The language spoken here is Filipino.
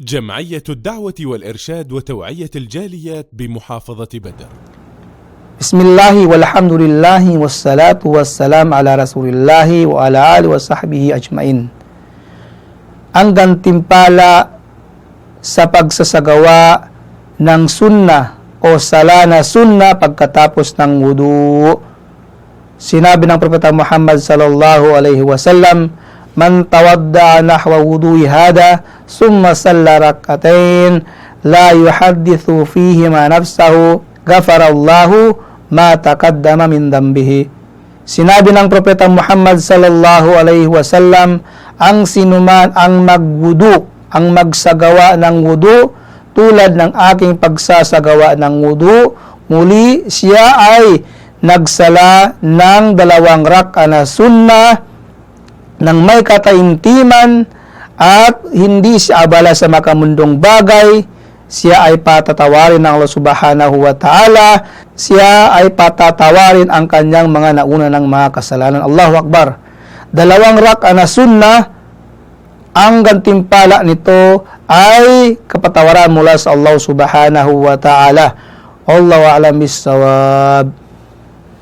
جمعية الدعوة والإرشاد وتوعية الجاليات بمحافظة بدر. بسم الله والحمد لله والصلاة والسلام على رسول الله وعلى آله وصحبه أجمعين. أنغان تمبالا سبق سسغوا نان سنة أو سلانا سنة pagkatapos ng wudu Sinabi ng Propeta Muhammad sallallahu alaihi wasallam, Man tawadda nahwa wudu'i hada, summa salla rakatain, la yuhaddithu fihi ma nafsahu, ghafarallahu ma taqaddama min dambihi. Sinabi ng Propeta Muhammad sallallahu alaihi wasallam, ang sinuman ang magwudu, ang magsagawa ng wudu, tulad ng aking pagsasagawa ng wudu, muli siya ay nagsala ng dalawang rak'a na sunnah ng may kataimtiman at hindi siya abala sa makamundong bagay, siya ay patatawarin ng Allah subhanahu wa ta'ala, siya ay patatawarin ang kanyang mga nauna ng mga kasalanan. Allahu Akbar. Dalawang rak'a na sunnah, ang gantimpala nito ay kapatawaran mula sa Allah subhanahu wa ta'ala. Allahu a'lam bissawab.